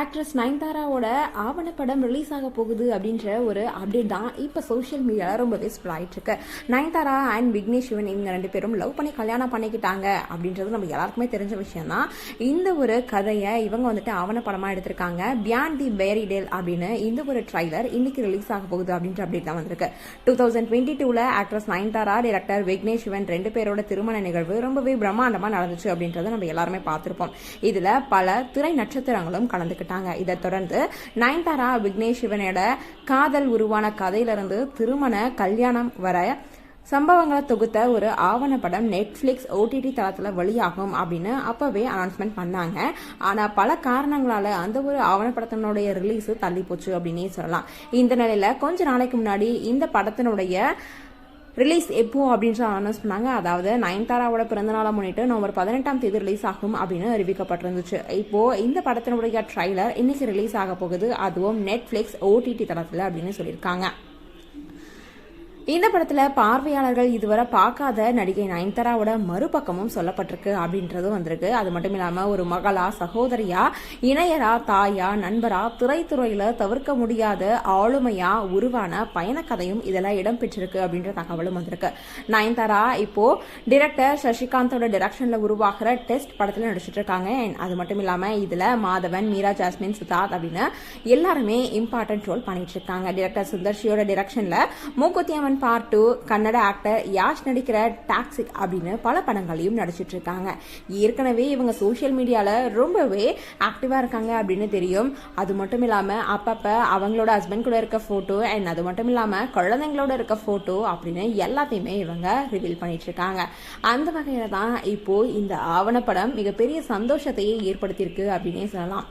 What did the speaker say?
Actress நயன்தாராவோட ஆவணப்படம் release ஆக போகுது அப்படின்ற ஒரு அப்டேட் தான் இப்போ சோஷியல் மீடியாவில் ரொம்பவே ஸ்ப்ரெட் ஆயிட்டு இருக்கு. நயன்தாரா அண்ட் விக்னேஷ் சிவன் இவங்க ரெண்டு பேரும் லவ் பண்ணி கல்யாணம் பண்ணிக்கிட்டாங்க அப்படின்றது நம்ம எல்லாருக்குமே தெரிஞ்ச விஷயம் தான். இந்த ஒரு கதையை இவங்க வந்துட்டு ஆவணப்படமாக எடுத்திருக்காங்க. பியாண்ட் தி பேரி டேல் அப்படின்னு இந்த ஒரு ட்ரைலர் இன்னைக்கு ரிலீஸ் ஆக போகுது அப்படின்ற அப்டேட் தான் வந்திருக்கு. டூ தௌசண்ட் டுவெண்ட்டி டூவில் ஆக்ட்ரஸ் நயன்தாரா டிரெக்டர் விக்னேஷ் சிவன் ரெண்டு பேரோட திருமண நிகழ்வு ரொம்பவே பிரம்மாண்டமாக நடந்துச்சு அப்படின்றத நம்ம எல்லாருமே பார்த்துருப்போம். இதில் பல திரை நட்சத்திரங்களும் கலந்துக்கிட்டாங்க இதை தொடர்ந்து நயன்தாரா விக்னேஷ் சிவனோட காதல் உருவான கதையிலிருந்து திருமண கல்யாணம் வர சம்பவங்களை தொகுத்த ஒரு ஆவணப்படம் நெட்ஃப்ளிக்ஸ் ஓடிடி தளத்தில் வெளியாகும் அப்படின்னு அப்போவே அனௌன்ஸ்மெண்ட் பண்ணாங்க. ஆனால் பல காரணங்களால அந்த ஒரு ஆவணப்படத்தினுடைய ரிலீஸ் தள்ளி போச்சு அப்படின்னே சொல்லலாம். இந்த நிலையில கொஞ்ச நாளைக்கு முன்னாடி இந்த படத்தினுடைய ரிலீஸ் எப்போ அப்படின்ற அனௌன்ஸ் பண்ணாங்க. அதாவது நயன்தாராவோட பிறந்தநாளை முன்னிட்டு நவம்பர் பதினெட்டாம் தேதி ரிலீஸ் ஆகும் அப்படின்னு அறிவிக்கப்பட்டிருந்துச்சு. இப்போ இந்த படத்தினுடைய ட்ரைலர் இன்னைக்கு ரிலீஸ் ஆக போகுது. அதுவும் நெட்ஃபிளிக்ஸ் ஓடிடி தளத்தில் அப்படின்னு சொல்லியிருக்காங்க. இந்த படத்துல பார்வையாளர்கள் இதுவரை பார்க்காத நடிகை நயன்தாராவோட மறுபக்கமும் சொல்லப்பட்டிருக்கு அப்படின்றதும் வந்திருக்கு. அது மட்டும் இல்லாம ஒரு மகளா சகோதரியா இணையரா தாயா நண்பரா திரைத்துறையில தவிர்க்க முடியாத ஆளுமையா உருவான பயணக்கதையும் இதெல்லாம் இடம்பெற்றிருக்கு அப்படின்ற தகவலும் வந்திருக்கு. நயன்தாரா இப்போ டிரெக்டர் சசிகாந்தோட டிரெக்ஷன்ல உருவாகிற டெஸ்ட் படத்துல நடிச்சிட்டு இருக்காங்க. அது மட்டும் இல்லாம இதுல மாதவன் மீரா ஜாஸ்மின் சித்தார்த் அப்படின்னு எல்லாருமே இம்பார்ட்டன்ட் ரோல் பண்ணிட்டு இருக்காங்க. டிரெக்டர் சுந்தர்ஷியோட டிரெக்ஷன்ல Mookuthi Amman Amman part two Kannada actor Yash நடிக்கிற டாக்ஸிக் அப்படின்னு பல படங்களையும் நடிச்சிட்டு இருக்காங்க. ஏற்கனவே இவங்க சோஷியல் மீடியாவில் ரொம்பவே ஆக்டிவாக இருக்காங்க அப்படின்னு தெரியும். அது மட்டும் இல்லாமல் அப்பப்போ அவங்களோட ஹஸ்பண்ட் கூட இருக்க ஃபோட்டோ அண்ட் அது மட்டும் இல்லாமல் குழந்தைங்களோட இருக்க ஃபோட்டோ அப்படின்னு எல்லாத்தையுமே இவங்க ரிவீல் பண்ணிட்டு இருக்காங்க. அந்த வகையில் தான் இப்போ இந்த ஆவணப்படம் மிகப்பெரிய சந்தோஷத்தையே ஏற்படுத்தியிருக்கு அப்படின்னே சொல்லலாம்.